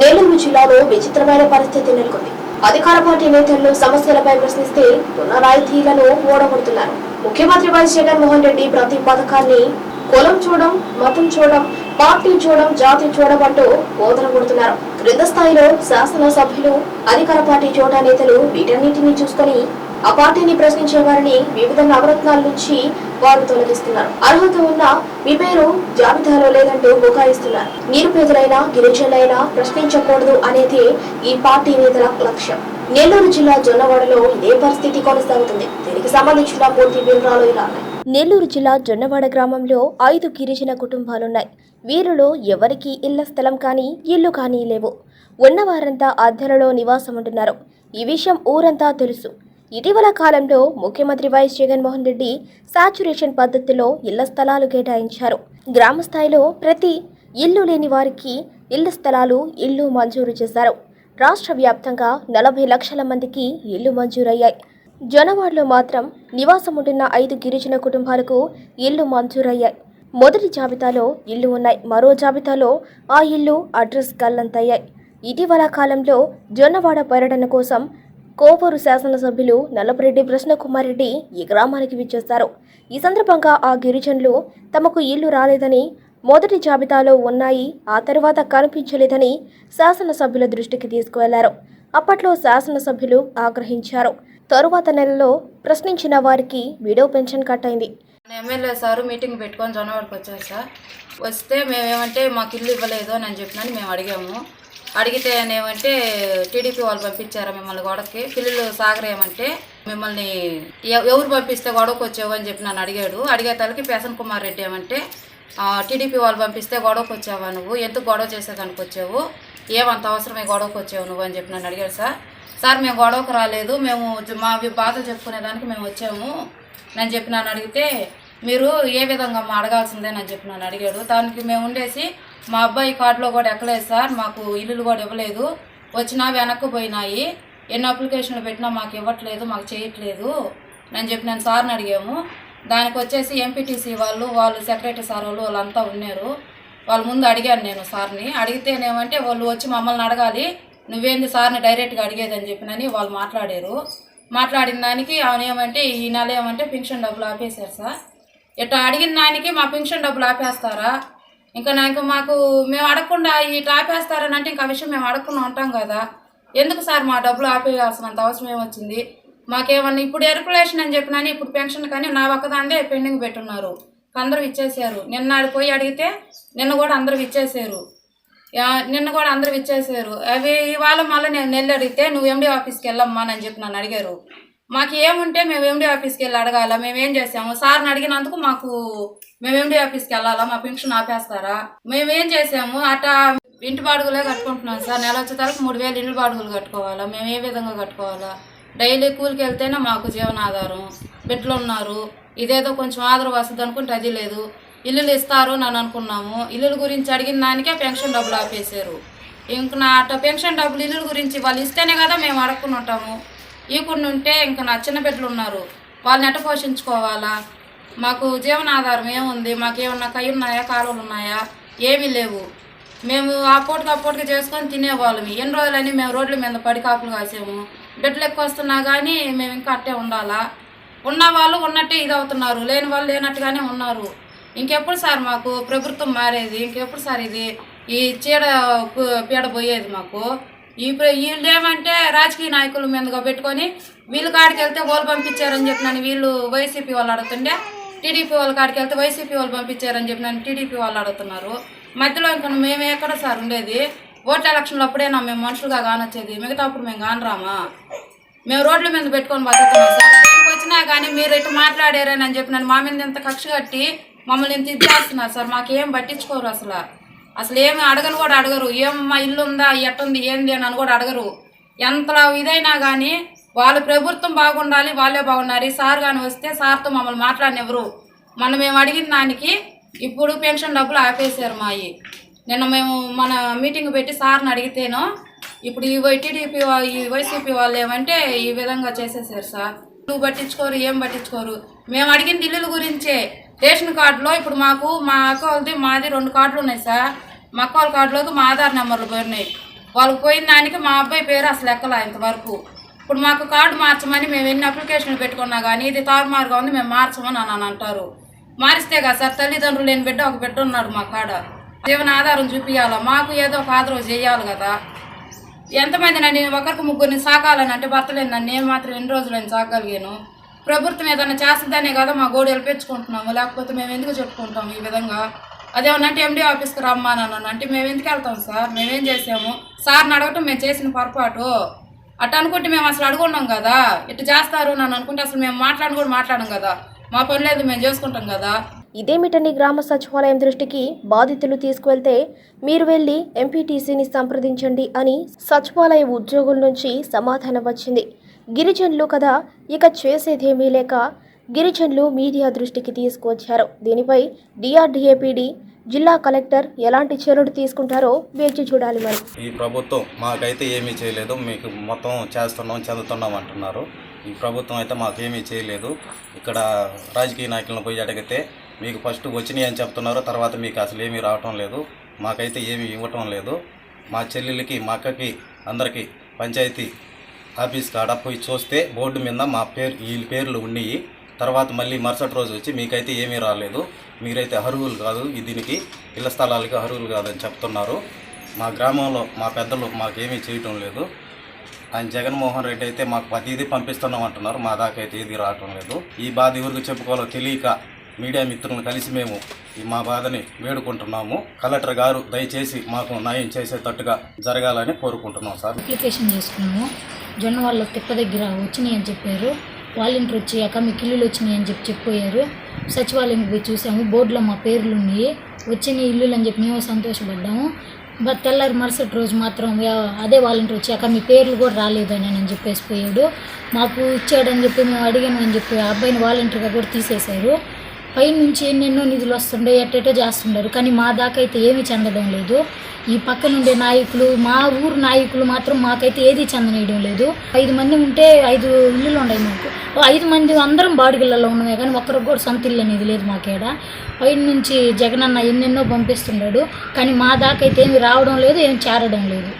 నెల్లూరు జిల్లాలో విచిత్రమైన పరిస్థితి నెలకొంది. అధికార పార్టీ నేతలు సమస్యలపై ప్రశ్నిస్తే ఉన్న రాయితీలను ఓడగొడుతున్నారు. ముఖ్యమంత్రి వైఎస్ జగన్మోహన్ రెడ్డి ప్రతి పథకాన్ని కులం చూడడం మతం చూడడం పార్టీ చూడడం జాతి చూడడం అంటూ బోధన కొడుతున్నారు. క్రింద స్థాయిలో శాసనసభ్యులు అధికార పార్టీ చోటా నేతలు వీటన్నిటిని చూసుకొని ఆ పార్టీని ప్రశ్నించే వారిని వివిధ నవరత్నాల నుంచి వారు తొలగిస్తున్నారు. అర్హత ఉన్న మీ పేరు జాబితాలో లేదంటూ బుకాయిస్తున్నారు. నిరుపేదలైనా గిరిజనులైనా ప్రశ్నించకూడదు అనేది ఈ పార్టీ నేతల లక్ష్యం. నెల్లూరు జిల్లా జొన్నవాడలో ఇదే పరిస్థితి కొనసాగుతుంది. దీనికి సంబంధించిన పూర్తి వివరాలు ఇలా ఉన్నాయి. నెల్లూరు జిల్లా జొన్నవాడ గ్రామంలో ఐదు గిరిజన కుటుంబాలున్నాయి. వీరిలో ఎవరికీ ఇళ్ళ స్థలం కానీ ఇల్లు కానీ లేవు. ఉన్నవారంతా అద్దెలలో నివాసం ఉంటున్నారు ఈ విషయం ఊరంతా తెలుసు. ఇటీవల కాలంలో ముఖ్యమంత్రి వైఎస్ జగన్మోహన్ రెడ్డి సాచురేషన్ పద్ధతిలో ఇళ్ళ స్థలాలు కేటాయించారు. గ్రామ స్థాయిలో ప్రతి ఇల్లు లేని వారికి ఇళ్ళ స్థలాలు ఇల్లు మంజూరు చేశారు. రాష్ట్ర వ్యాప్తంగా నలభై లక్షల మందికి ఇల్లు మంజూరయ్యాయి. జనవాడలో మాత్రం నివాసం ఉంటున్న ఐదు గిరిజన కుటుంబాలకు ఇల్లు మంజూరయ్యాయి. మొదటి జాబితాలో ఇల్లు ఉన్నాయి. మరో జాబితాలో ఆ ఇల్లు అడ్రస్ గల్లంతయ్యాయి. ఇటీవల కాలంలో జొన్నవాడ పర్యటన కోసం కోవూరు శాసనసభ్యులు నల్లపరెడ్డి ప్రశ్నకుమార్ రెడ్డి ఈ గ్రామానికి విచ్చేస్తారు. ఈ సందర్భంగా ఆ గిరిజనులు తమకు ఇల్లు రాలేదని మొదటి జాబితాలో ఉన్నాయి ఆ తర్వాత కనిపించలేదని శాసనసభ్యుల దృష్టికి తీసుకువెళ్ళారు. అప్పట్లో శాసనసభ్యులు ఆగ్రహించారు. తరువాత నెలలో ప్రశ్నించిన వారికి విడో పెన్షన్ కట్ అయింది ఎమ్మెల్యే సారు మీటింగ్ పెట్టుకొని జనవరికి వచ్చారు సార్. వస్తే మేమేమంటే మాకు ఇల్లు ఇవ్వలేదు అని చెప్పినని మేము అడిగాము. అడిగితే ఏమంటే టీడీపీ వాళ్ళు పంపించారా మిమ్మల్ని గొడవకి పిల్లలు సాగరేమంటే మిమ్మల్ని ఎవరు పంపిస్తే గొడవకు వచ్చావు అని చెప్పి నన్ను అడిగాడు. అడిగే తలకి పెసన్ కుమార్ రెడ్డి ఏమంటే టీడీపీ వాళ్ళు పంపిస్తే గొడవకు వచ్చావా నువ్వు? ఎందుకు గొడవ చేసేదానికి వచ్చావు? ఏమంత అవసరమే గొడవకు వచ్చావు నువ్వు అని చెప్పి నన్ను అడిగాడు సార్. సార్ మేము గొడవకు రాలేదు. మేము మా బాధలు చెప్పుకునేదానికి మేము వచ్చాము నేను చెప్పి నన్ను అడిగితే మీరు ఏ విధంగా అడగాల్సిందే అని చెప్పి నన్ను అడిగాడు. దానికి మేము ఉండేసి మా అబ్బాయి కార్డులో కూడా ఎక్కలేదు సార్ మాకు ఇల్లులు కూడా ఇవ్వలేదు. వచ్చినా వెనక్కి పోయినాయి. ఎన్ని అప్లికేషన్లు పెట్టినా మాకు ఇవ్వట్లేదు మాకు చేయట్లేదు అని చెప్పి నేను సార్ని అడిగాము. దానికి వచ్చేసి ఎంపీటీసీ వాళ్ళు వాళ్ళు సెక్రటరీ సార్ వాళ్ళు వాళ్ళంతా ఉన్నారు. వాళ్ళ ముందు అడిగాను నేను సార్ని. అడిగితేనేమంటే వాళ్ళు వచ్చి మమ్మల్ని అడగాలి నువ్వేంది సార్ని డైరెక్ట్గా అడిగేదని చెప్పినని వాళ్ళు మాట్లాడారు. మాట్లాడిన దానికి ఆమె ఏమంటే ఈ నెల ఏమంటే పెన్షన్ డబ్బులు ఆపేశారు సార్. ఇట్లా అడిగిన దానికి మా పెన్షన్ డబ్బులు ఆపేస్తారా? ఇంకా నాకు మాకు మేము అడగకుండా ఇట్లా ఆపేస్తారని అంటే ఇంకా విషయం మేము అడగకుండా ఉంటాం కదా. ఎందుకు సార్ మా డబ్బులు ఆపేయాల్సినంత అవసరం ఏమొచ్చింది? మాకేమన్నా ఇప్పుడు ఎరుకులేషన్ అని చెప్పినా ఇప్పుడు పెన్షన్ కానీ నా ఒక్కదాండే పెండింగ్ పెట్టున్నారు. అందరూ ఇచ్చేసారు నిన్న పోయి అడిగితే నిన్న కూడా అందరూ ఇచ్చేసారు యా- నిన్న కూడా అందరూ ఇచ్చేసారు అవి ఇవాళ మళ్ళీ నేను నెల్లి అడిగితే నువ్వు ఎండి ఆఫీస్కి వెళ్ళమ్మా అని చెప్పి నన్ను అడిగారు. మాకు ఏముంటే మేము ఎండి ఆఫీస్కి వెళ్ళి అడగాల? మేము ఏం చేసాము? సార్ని అడిగినందుకు మాకు మేము ఎండి ఆఫీస్కి వెళ్ళాలా? మా పెన్షన్ ఆపేస్తారా? మేమేం చేసాము? అట్లా ఇంటి బాడుగులే కట్టుకుంటున్నాం సార్. నెల వచ్చే తరకు మూడు వేలు ఇంటి బాడుగులు కట్టుకోవాలా? మేము ఏ విధంగా కట్టుకోవాలా? డైలీ కూలికి వెళ్తేనే మాకు జీవనాధారం. బిడ్డలు ఉన్నారు. ఇదేదో కొంచెం ఆదరవు వస్తుంది అనుకుంటే అది లేదు. ఇల్లులు ఇస్తారు అని అనుకున్నాము. ఇల్లుల గురించి అడిగిన దానికే పెన్షన్ డబ్బులు ఆపేశారు. ఇంక నా అట్ట పెన్షన్ డబ్బులు ఇల్లుల గురించి వాళ్ళు ఇస్తేనే కదా మేము అడుక్కుని ఉంటాము. ఈకుండా ఉంటే ఇంకా నా చిన్న బిడ్డలు ఉన్నారు. వాళ్ళని ఎట్ట పోషించుకోవాలా? మాకు జీవనాధారం ఏముంది? మాకు ఏమన్నా కై ఉన్నాయా కాలువలు ఉన్నాయా? ఏమీ లేవు. మేము ఆ పూటకి ఆ పూటకి చేసుకొని తినేవాళ్ళం. ఎన్ని రోజులని మేము రోడ్ల మీద పడి కాపులు కాసాము. బిడ్డలు ఎక్కువ వస్తున్నా కానీ మేము ఇంకా అట్టే ఉండాలా? ఉన్న వాళ్ళు ఉన్నట్టే ఇది అవుతున్నారు. లేని వాళ్ళు లేనట్టుగానే ఉన్నారు. ఇంకెప్పుడు సార్ మాకు ప్రభుత్వం మారేది? ఇంకెప్పుడు సార్ ఇది? ఈ చీడ పీడ పోయేది మాకు? ఇప్పుడు వీళ్ళేమంటే రాజకీయ నాయకుల మీదగా పెట్టుకొని వీళ్ళ కాడికి వెళ్తే వాళ్ళు పంపించారని చెప్పినాను. వీళ్ళు వైసీపీ వాళ్ళు అడుగుతుండే టీడీపీ వాళ్ళ కాడికి వెళ్తే వైసీపీ వాళ్ళు పంపించారని చెప్పినాను. టీడీపీ వాళ్ళు అడుగుతున్నారు. మధ్యలో ఇంకా మేము ఎక్కడ సార్ ఉండేది? ఓట్ల ఎలక్షన్లు అప్పుడేనా మేము మనుషులుగా కానొచ్చేది. మిగతా అప్పుడు మేము కానరామా? మేము రోడ్ల మీద పెట్టుకొని బతుకుతున్నాం సార్. దీనికి వచ్చినా కానీ మీరు ఇటు మాట్లాడారని చెప్పినాను. మా మీద ఇంత కక్ష కట్టి మమ్మల్ని ఇంత ఇది చేస్తున్నారు సార్. మాకేం పట్టించుకోరు అసలు. అసలు ఏమి అడగను కూడా అడగరు. ఏమమ్మా ఇల్లు ఉందా ఎట్టుంది ఏంది అని అని కూడా అడగరు. ఎంత ఇదైనా కానీ వాళ్ళ ప్రభుత్వం బాగుండాలి వాళ్ళే బాగున్నారు. సార్ కానీ వస్తే సార్తో మమ్మల్ని మాట్లాడినెవరు మనం మేము అడిగిన దానికి ఇప్పుడు పెన్షన్ డబ్బులు ఆపేశారు మాయి. నిన్న మేము మన మీటింగ్ పెట్టి సార్ని అడిగితేను ఇప్పుడు ఈ టీడీపీ ఈ వైసీపీ వాళ్ళు ఏమంటే ఈ విధంగా చేసేసారు సార్. నువ్వు పట్టించుకోరు ఏం పట్టించుకోరు? మేము అడిగిన ఇల్లుల గురించే. రేషన్ కార్డులో ఇప్పుడు మాకు మా అక్క వాళ్ళది మాది రెండు కార్డులు ఉన్నాయి సార్. మా అక్క వాళ్ళ కార్డులోకి మా ఆధార్ నెంబర్లు పోయినాయి. వాళ్ళకి పోయిన దానికి మా అబ్బాయి పేరు అసలు ఎక్కలా ఇంతవరకు. ఇప్పుడు మాకు కార్డు మార్చమని మేము ఎన్ని అప్లికేషన్లు పెట్టుకున్నా కానీ ఇది తారుమారుగా ఉంది మేము మార్చమని అని అంటారు. మారిస్తే కదా సార్ తల్లిదండ్రులు లేని బిడ్డ ఒక బిడ్డ ఉన్నాడు మా కాడ. జీవన ఆధారం చూపించాలా మాకు ఏదో ఒక ఆధారం చేయాలి కదా. ఎంతమంది నన్ను ఒకరికి ముగ్గురిని సాకాలని అంటే భర్తలేదు నన్ను నేను మాత్రం ఎన్ని రోజులు నేను సాగలిగాను? ప్రభుత్వం ఏదైనా చేస్తుందనే కదా మా గోడు వెళ్ళిపించుకుంటున్నాము లేకపోతే మేము ఎందుకు చెప్పుకుంటాం ఈ విధంగా? అదేమన్నంటే ఎండి ఆఫీస్కి రమ్మానన్నాను అంటే మేము ఎందుకు వెళ్తాం సార్? మేమేం చేసాము? సార్ని అడగటం మేము చేసిన పొరపాటు. అట్ట అనుకుంటే మేము అసలు అడుగున్నాం కదా. ఇట్లా చేస్తారు నన్ను అనుకుంటే అసలు మేము మాట్లాడను కూడా మాట్లాడం కదా. మా పని లేదు మేము చేసుకుంటాం కదా. ఇదేమిటని గ్రామ సచివాలయం దృష్టికి బాధితులు తీసుకువెళ్తే మీరు వెళ్ళి ఎంపీటీసీని సంప్రదించండి అని సచివాలయ ఉద్యోగుల నుంచి సమాధానం వచ్చింది. గిరిజనులు కదా ఇక చేసేదేమీ లేక గిరిజనులు మీడియా దృష్టికి తీసుకువచ్చారు. దీనిపై డిఆర్డీఏపీడీ జిల్లా కలెక్టర్ ఎలాంటి చర్యలు తీసుకుంటారో వేచి చూడాలి మరి. ఈ ప్రభుత్వం మాకైతే ఏమీ చేయలేదు మీకు మొత్తం చేస్తున్నాం చదువుతున్నాం అంటున్నారు. ఈ ప్రభుత్వం అయితే మాకేమీ చేయలేదు. ఇక్కడ రాజకీయ నాయకులను పోయి అడిగితే మీకు ఫస్ట్ వచ్చినాయి అని చెప్తున్నారు తర్వాత మీకు అసలు ఏమీ రావటం లేదు మాకైతే ఏమీ ఇవ్వటం లేదు. మా చెల్లెలకి మా అక్కకి అందరికీ పంచాయతీ ఆఫీస్ కాడ పోయి చూస్తే బోర్డు మీద మా పేరు వీళ్ళ పేర్లు ఉన్నాయి తర్వాత మళ్ళీ మరుసటి రోజు వచ్చి మీకైతే ఏమీ రాలేదు. మీరైతే అర్హులు కాదు. దీనికి ఇళ్ళ స్థలాలకి అర్హులు కాదని చెప్తున్నారు. మా గ్రామంలో మా పెద్దలు మాకేమీ చేయటం లేదు. ఆయన జగన్మోహన్ రెడ్డి అయితే మాకు ప్రతిదీ పంపిస్తున్నాం అంటున్నారు. మా దాకా అయితే ఏది రావటం లేదు. ఈ బాధ ఎవరికి చెప్పుకోవాలో తెలియక మీడియా మిత్రులను కలిసి మేము ఈ మా బాధని వేడుకుంటున్నాము. కలెక్టర్ గారు దయచేసి మాకు న్యాయం చేసేటట్టుగా జరగాలని కోరుకుంటున్నాం సార్. అప్లికేషన్ చేసుకున్నాము. జొన్న వాళ్ళ తిప్ప దగ్గర వచ్చినాయి అని చెప్పారు. వాలంటీర్ వచ్చాక మీకు ఇల్లులు వచ్చినాయి అని చెప్పి చెప్పిపోయారు సచివాలయంకి పోయి చూసాము. బోర్డులో మా పేర్లు ఉన్నాయి. వచ్చిన ఇల్లులు అని చెప్పి మేము సంతోషపడ్డాము. బట్ తెల్లారి మరుసటి రోజు మాత్రం అదే వాలంటీర్ వచ్చాక మీ పేర్లు కూడా రాలేదని అని చెప్పేసి పోయాడు. మాకు ఇచ్చాడని చెప్పి మేము అడిగాను అని చెప్పి ఆ అబ్బాయిని వాలంటీర్గా కూడా తీసేశారు. పైనుంచి ఎన్నెన్నో నిధులు వస్తుండే ఎట్టేటో చేస్తుండారు. కానీ మా దాకా అయితే ఏమీ చెందడం లేదు. ఈ పక్కన ఉండే నాయకులు మా ఊరు నాయకులు మాత్రం మాకైతే ఏది చెందనేయడం లేదు. ఐదు మంది ఉంటే ఐదు ఇల్లులు ఉన్నాయి మాకు. ఓ ఐదు మంది అందరం బాడిగిళ్ళలో ఉన్నామే కానీ ఒక్కరికి కూడా సొంత ఇల్లు అనేది లేదు మాకేడ పైన నుంచి జగనన్న ఎన్నెన్నో పంపిస్తున్నాడు కానీ మా దాకైతే ఏమి రావడం లేదు ఏమి చేరడం లేదు.